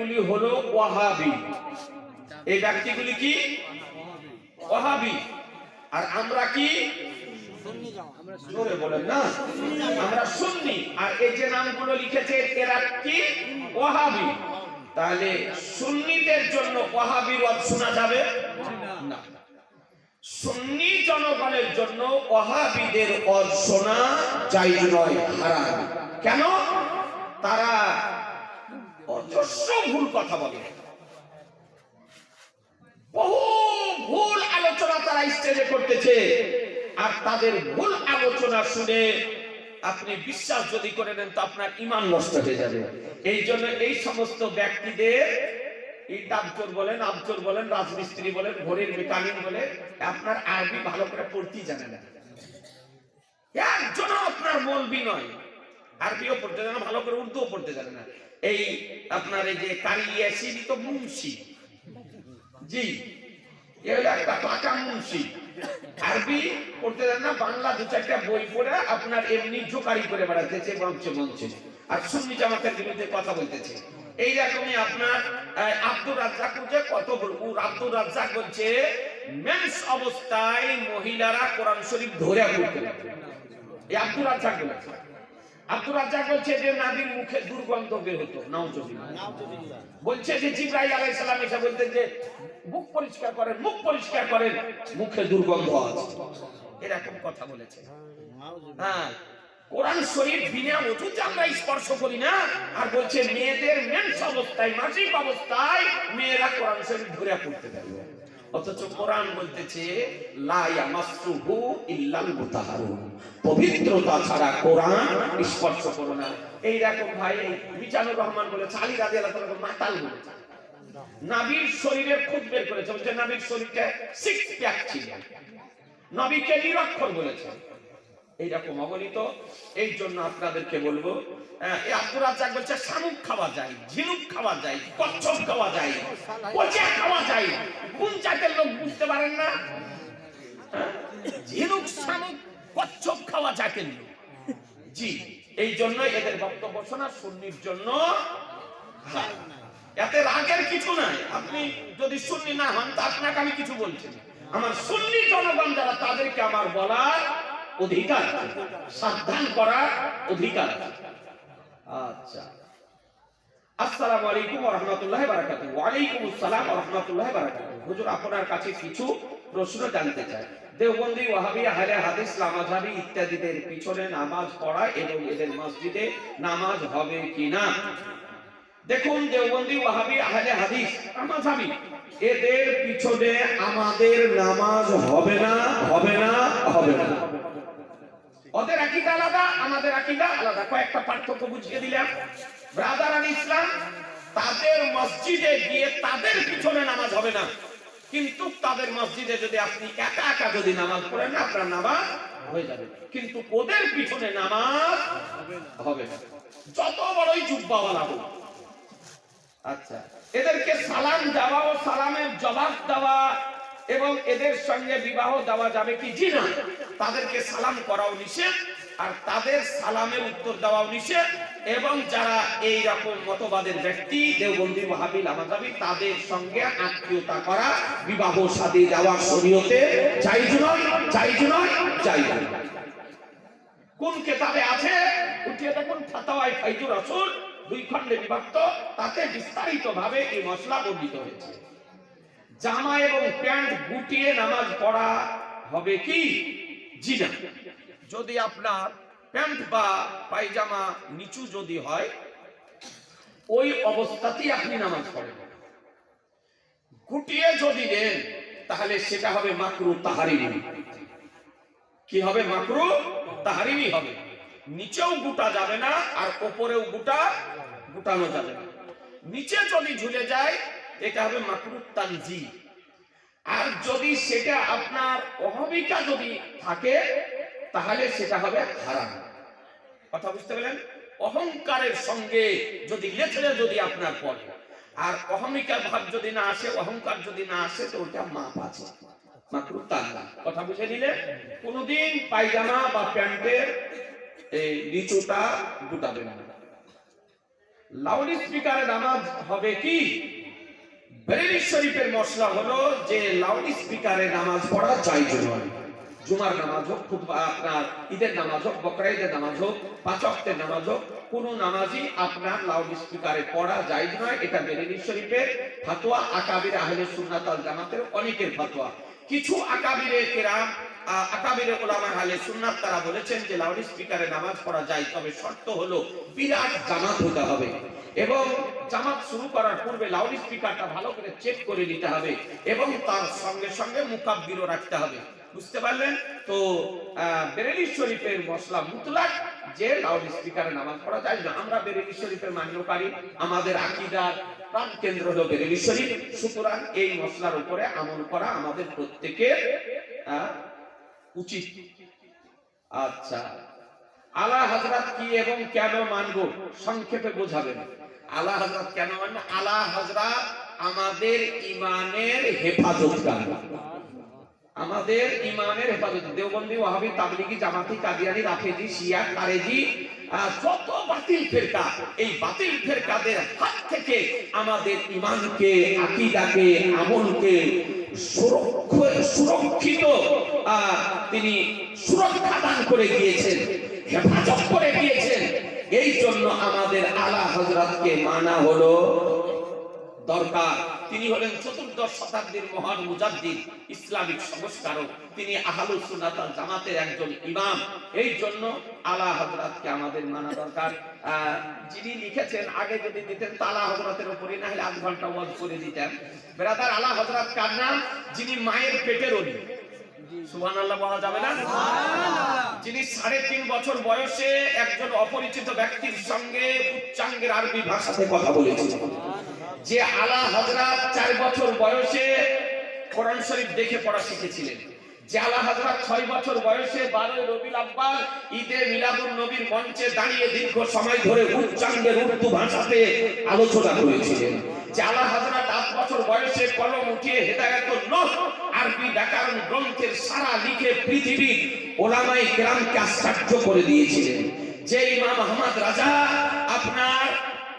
ব্যক্তিগুলি হলো ওয়াহাবি। এই ব্যক্তিগুলি কি? ওয়াহাবি। আর আমরা কি? সুন্নিদের জন্য শোনা যাবে? সুন্নি জনগণের জন্য শোনা নয় কেন? তারা ভুল কথা বলে। বহু ভুল আলোচনা তারা স্টেজে করতেছে। আর তাদের ভুল আলোচনা শুনে আপনি বিশ্বাস যদি করে নেন তো আপনার ইমান নষ্ট হয়ে যাবে। এই জন্য এই সমস্ত ব্যক্তিদের বলেন বলেন, রাজমিস্ত্রি বলেন, ঘড়ির মেকানিক বলে আপনার আরবি ভালো করে পড়তেই জানে না। একজনও আপনার মলবি নয়। আরবিও পড়তে জানে না, ভালো করে উর্দুও পড়তে জানে না। এই আপনার এই যে কারিয়াসিনি তো মুন্সি। জি একটা পাকা মুন্সি। আরবি পড়তে জানে না, বাংলা দু চারটা বই পড়ে আপনার এমনি জোকারি করে বেড়াতেছে মঞ্চে মঞ্চে আর সুন্নি জামাতের বিরুদ্ধে কথা বলতেছে। এই রকমই আপনার আব্দুর রাজ্জাক যে কত বলব আব্দুর রাজ্জাক বলছে, মেন্স অবস্থায় মহিলারা কোরআন শরীফ ধরে পড়তে। এই আব্দুর রাজ্জাক বলেছে। আব্দুর রাজ্জাক বলছে যে নাবির মুখে দুর্গন্ধ বের হতো বলছে যে জিব্রাইল আলাইহিস সালাম এসে বলতেন যে মুখ পরিষ্কার করেন মুখ পরিষ্কার করেন মুখে দুর্গন্ধ আছে। এরকম কথা বলেছে। হ্যাঁ কোরআন শরীফ বিনা অথচ আমরা স্পর্শ করি না। আর বলছে মেয়েদের মেন্স অবস্থায় মাসিক অবস্থায় মেয়েরা কোরআন শরীফ ধরে পড়তে পারবে। অথচ কোরআন বলতেছে পবিত্রতা ছাড়া কোরআন স্পর্শ করো না। এই রকম ভাই মিজানুর রহমান বলেছে, আলী রাজি আল্লাহ মাতাল বলেছে নাবির শরীরে খুদ বের করেছে নাবির শরীরটা সিক্স প্যাক ছিল। নবীকে নিরক্ষর বলেছে। এইরকম অগণিত এই জন্য আপনাদেরকে বলব আহ, এই হ্যাঁ? জন্য এদের বক্তব্য শোনা সুন্নির জন্য এতে রাগের কিছু নাই। আপনি যদি সুন্নি না হন তা আপনাকে আমি কিছু বলছি আমার সুন্নি জনগণ যারা তাদেরকে আমার বলার অধিকার আছে। সাবধান করার অধিকার। আছে। আচ্ছা। আসসালামু আলাইকুম ওয়া রাহমাতুল্লাহি ওয়া বারাকাতুহু ওয়া আলাইকুম আসসালাম ওয়া রাহমাতুল্লাহি ওয়া বারাকাতুহু হুজুর, আপনার কাছে কিছু প্রশ্ন জানতে চাই। দেওবন্দি, ওয়াহাবি, আহলে হাদিস লামাজাবি ইত্যাদিদের পিছনে নামাজ পড়া এবং এদের মসজিদে নামাজ হবে কিনা? দেখুন, দেওবন্দি, ওয়াহাবি, আহলে হাদিস আমাজাবি এদের পিছনে আমাদের নামাজ হবে না হবে না হবে না। ওদের আকীদা আলাদা, আমাদের আকীদা আলাদা। কয়েকটা পার্থক্য বুঝিয়ে দিলাম। ব্রাদার আল ইসলাম তাদের মসজিদে গিয়ে তাদের পিছনে নামাজ হবে না। কিন্তু তাদের মসজিদে যদি আপনি একা একা যদি নামাজ পড়েন, আপনার নামাজ হয়ে যাবে। কিন্তু ওদের পিছনে নামাজ হবে না। যত বড়ই জুব্বাওয়ালা হোক। আচ্ছা এদেরকে সালাম দেওয়া ও সালামের জবাব দেওয়া এবং এদের সঙ্গে বিবাহ দেওয়া যাবে কি জি না? তাদেরকে সালাম করাও নিষেধ, আর তাদের সালামের উত্তর দেওয়াও নিষেধ, এবং যারা এই রকম মতবাদের ব্যক্তি, দেওবন্দি ওয়াহাবি লামাজাবি তাদের সঙ্গে আত্মীয়তা করা, বিবাহ শাদী দেওয়া শরীয়তে জায়েজ নয় জায়েজ নয় জায়েজ নয়। কোন কেতাবে আছে? উঠিয়ে দেখুন ফাতাওয়াই ফাইজুর রাসূল, দুই খণ্ডে বিভক্ত, তাতে বিস্তারিত ভাবে এই মশলা বর্ণিত হয়েছে। জামা এবং প্যান্ট গুটিয়ে নামাজ পড়া হবে কি? জি না। যদি আপনার প্যান্ট বা পায়জামা নিচু যদি হয়, ওই অবস্থাতেই আপনি নামাজ পড়েন। গুটিয়ে যদি নেন, তাহলে সেটা হবে মাকরু তাহারিমি কি হবে মাকরু তাহারিমি হবে? নিচেও গুটা যাবে না, আর ওপরেও গুটা গুটানো যাবে না। নিচে যদি ঝুলে যায় এটা হবে মাকরু তানজি আর যদি সেটা আপনার অহমিকা যদি থাকে, তাহলে সেটা হবে হারাম। কথা বুঝতে পেলেন? অহংকারের সঙ্গে যদি লেথড়ে যদি আপনার পড়ে, আর অহমিকা ভাব যদি না আসে, অহংকার যদি না আসে, তো ওটা মাপ আছে। মাকরু তানজি কথা বুঝে নিলে? কোনোদিন পায়জামা বা প্যান্টের এই নিচুটা গুটাবেন না। লাউড স্পিকারে নামাজ হবে কি? শরীফের মশলা হলো যে লাউড স্পিকারে নামাজ পড়া চাই নয়। জুমার নামাজ হোক আপনার ঈদের নামাজ হোক বকরা নামাজ হোক, পাঁচ নামাজ হোক, কোন নামাজই আপনার লাউড স্পিকারে পড়া জায়েজ নয়। এটা বেরেলি শরীফের ফাতোয়া। আকাবির আহলে সুন্নাত আল জামাতের অনেকের ফাতোয়া। কিছু আকাবিরে কেরাম আকাবিরে ওলামা আহলে সুন্নাত তারা বলেছেন যে লাউড স্পিকারে নামাজ পড়া যায়, তবে শর্ত হলো বিরাট জামাত হতে হবে। এবং জামাত শুরু করার পূর্বে লাউড স্পিকারটা ভালো করে চেক করে নিতে হবে এবং তার সঙ্গে সঙ্গে মুকাব্বিরও রাখতে হবে। বুঝতে পারলেন? তো বেরেলি শরীফের মশলা মুতলাক যে লাউড স্পিকারে নামাজ পড়া যায় না, আমরা বেরেলি শরীফের মান্যকারী, আমাদের আকীদার প্রাণ কেন্দ্র হলো বেরেলি শরীফ। সুতরাং এই মশলার উপরে আমল করা আমাদের প্রত্যেকের উচিত। আচ্ছা আলা হযরত কি এবং কেন মানব? সংক্ষেপে বোঝাবেন। আলা হযরত কেন মানব আলা হযরত আমাদের ইমানের হেফাজতকারী আমাদের ইমানের হেফাজত। দেওবন্দি, ওয়াহাবি, তাবলিগি, জামাতি, কাদিয়ানি, রাফেজি, শিয়া, কারেজি যত বাতিল ফেরকা, এই বাতিল ফেরকাদের হাত থেকে আমাদের ইমানকে আকীদাকে, আমলকে সুরক্ষ- সুরক্ষিত তিনি সুরক্ষা দান করে গিয়েছেন, হেফাজত করে গিয়েছেন। এই জন্য আমাদের আলা হযরতকে মানা হলো দরকার। তিনি হলেন চতুর্দশ শতাব্দীর মহান মুজাদ্দিদ, ইসলামিক সংস্কারক। তিনি আহলুস সুন্নাত ওয়াল জামাতের একজন ইমাম। এই জন্য আলা হযরতকে আমাদের মানা দরকার। যিনি লিখেছেন, আগে যদি দিতেন তো আলা হযরতের উপরে না হলে আধ ঘণ্টা ওয়াজ করে দিতেন। বেরাদার, আলা হযরত কার নাম? যিনি মায়ের পেটের অলি সুবহানাল্লাহ বলা যাবে না? যিনি সাড়ে তিন বছর বয়সে একজন অপরিচিত ব্যক্তির সঙ্গে উচ্চাঙ্গের আরবি ভাষাতে কথা বলেছিলেন যে আলা চার বছর বয়সে কোরআন শরীফ দেখে পড়া শিখেছিলেন। যে আলা ছয় বছর বয়সে বারোই আব্বাল ঈদে মিলাদুন নবীর মঞ্চে দাঁড়িয়ে দীর্ঘ সময় ধরে উচ্চাঙ্গের উর্দু ভাষাতে আলোচনা করেছিলেন। যে আলা হযরত আট বছর বয়সে কলম উঠিয়ে হেদায়েতুন নূহ আরবি ব্যাকরণ গ্রন্থের সারা লিখে পৃথিবী ওলামাই কেরামকে আশ্চর্য করে দিয়েছিলেন। যে ইমাম আহমদ রাজা, আপনার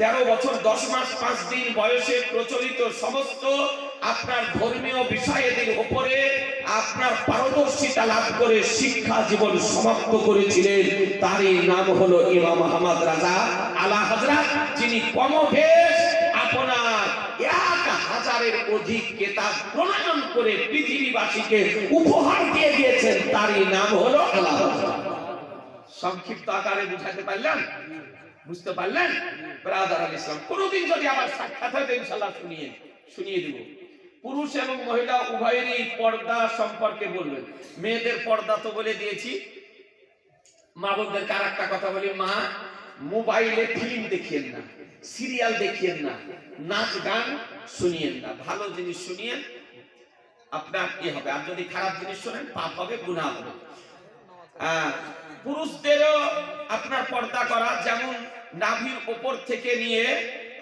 তেরো বছর, দশ মাস, পাঁচ দিন বয়সে প্রচলিত সমস্ত আপনার ধর্মীয় বিষয়েদের উপরে আপনার পারদর্শিতা লাভ করে শিক্ষা জীবন সমাপ্ত করেছিলেন। তারই নাম হলো ইমাম আহমদ রাজা আলা হজরত যিনি কমবেশ আপনার এক হাজারের অধিক কেতাব প্রণয়ন করে পৃথিবীবাসীকে উপহার দিয়ে দিয়েছেন, তারই নাম হলো আলা হজরত সংক্ষিপ্ত আকারে বুঝাতে পারলেন? বুঝতে পারলেন? ব্রাদার আল ইসলাম, কোনদিন যদি আবার সাক্ষাৎ হয় ইনশাল্লাহ শুনিয়ে শুনিয়ে দিব। পুরুষ এবং মহিলা উভয়েরই পর্দা সম্পর্কে বলবেন। মেয়েদের পর্দা তো বলে দিয়েছি। মা বোনদের কার একটা কথা বলি? মা মোবাইলে ফিল্ম দেখিয়েন না, সিরিয়াল দেখিয়েন না, নাচ গান শুনিয়েন না, ভালো জিনিস শুনিয়েন, আপনার কি হবে। আর যদি খারাপ জিনিস শোনেন, পাপ হবে, গুনাহ হবে। পুরুষদেরও আপনার পর্দা করা, যেমন নাভির উপর থেকে নিয়ে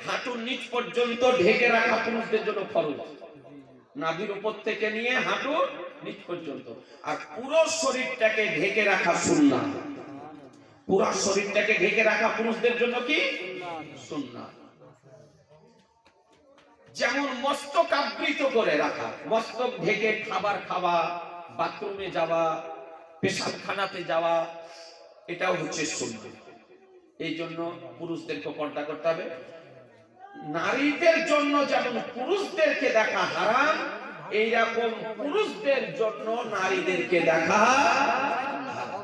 হাঁটুর নিচ পর্যন্ত ঢেকে রাখা পুরুষদের জন্য ফরজ। নাভির উপর থেকে নিয়ে হাঁটুর নিচ পর্যন্ত। আর পুরো শরীরটাকে ঢেকে রাখা সুন্নাহ। পুরো শরীরটাকে ঢেকে রাখা পুরুষদের জন্য কি? যেমন মস্তক আবৃত করে রাখা, মস্তক ঢেকে খাবার খাওয়া, বাথরুমে যাওয়া, পেশাবখানাতে যাওয়া, এটাও হচ্ছে সুন্নাহ এই জন্য পুরুষদেরকে পর্দা করতে হবে। নারীদের জন্য যেমন পুরুষদেরকে দেখা হারাম, এইরকম পুরুষদের জন্য নারীদেরকে দেখা হারাম।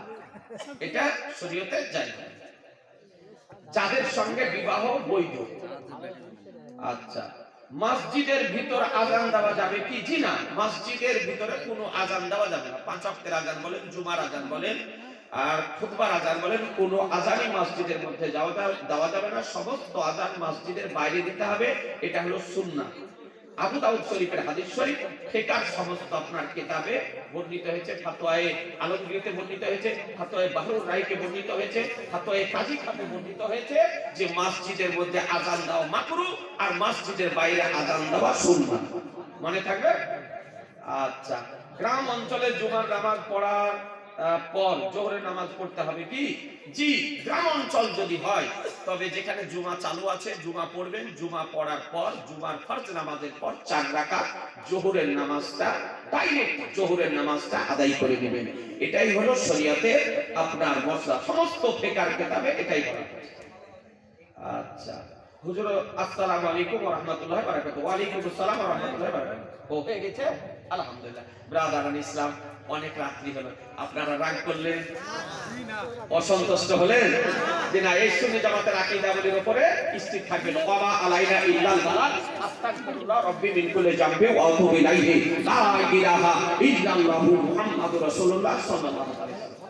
এটা শরীয়তে না। যাদের সঙ্গে বিবাহ বৈধ। আচ্ছা। মসজিদের ভিতর আজান দেওয়া যাবে কি? জি না, মসজিদের ভিতরে কোনো আজান দেওয়া যাবে না। পাঁচ অক্টের আজান বলেন, জুমার আজান বলেন, আর খুতবার আজান বলেন, কোনো আজানই মসজিদের মধ্যে যাওয়া দেওয়া যাবে না। সমস্ত আজান মসজিদের বাইরে দিতে হবে। এটা হলো সুন্নাহ। আবু দাউদ শরীফের হাদিস শরীফ ফেকার সমস্ত আপনার কিতাবে বর্ণিত হয়েছে, ফাতোয়ায়ে আলমগীরতে বর্ণিত হয়েছে, ফাতোয়ায়ে বাহরুর রাইকে বর্ণিত হয়েছে, ফাতোয়ায়ে কাজী খাতে বর্ণিত হয়েছে যে মসজিদের মধ্যে আজান দেওয়া মাকরু আর মসজিদের বাইরে আজান দেওয়া সুন্নাহ মনে থাকবে? আচ্ছা গ্রাম অঞ্চলে জুমার নামাজ পড়ার পর জোহরের নামাজ পড়তে হবে কি? জি গ্রাম অঞ্চল যদি হয়, তবে যেখানে জুমা চালু আছে, জুমা পড়বেন, জুমা পড়ার পর, জুমার ফরজ নামাজের পর চার রাকাত জোহরের নামাজটা ডাইরেক্ট জোহরের নামাজটা আদায় করে নেবেন। এটাই হলো শরীয়তের আপনার মশলা, সমস্ত ফেকার কেতাবে এটাই বলা আচ্ছা হুজুর, আসসালামু আলাইকুম ওয়া রাহমাতুল্লাহি ওয়া বারাকাতুহু। ওয়া আলাইকুম আসসালাম ওয়া রাহমাতুল্লাহি ওয়া বারাকাতুহু। হয়ে গেছে? আলহামদুলিল্লাহ। ব্রাদারান ইসলাম অনেক রাত্রি হলো। আপনারা রাগ করলেন? অসন্তুষ্ট হলেন? যে না এই শুনে জামাতের আকীদাবলীর উপরে স্থির থাকবেন বাবা আলাইনা ইল্লাল বালা আস্তাগফিরুল্লাহ রব্বি মিন কুল্লি জামবি ওয়া আতুবু ইলাইহি লা ইলাহা ইল্লাল্লাহু মুহাম্মাদুর রাসূলুল্লাহ সাল্লাল্লাহু আলাইহি ওয়াসাল্লাম।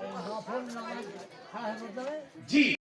জি।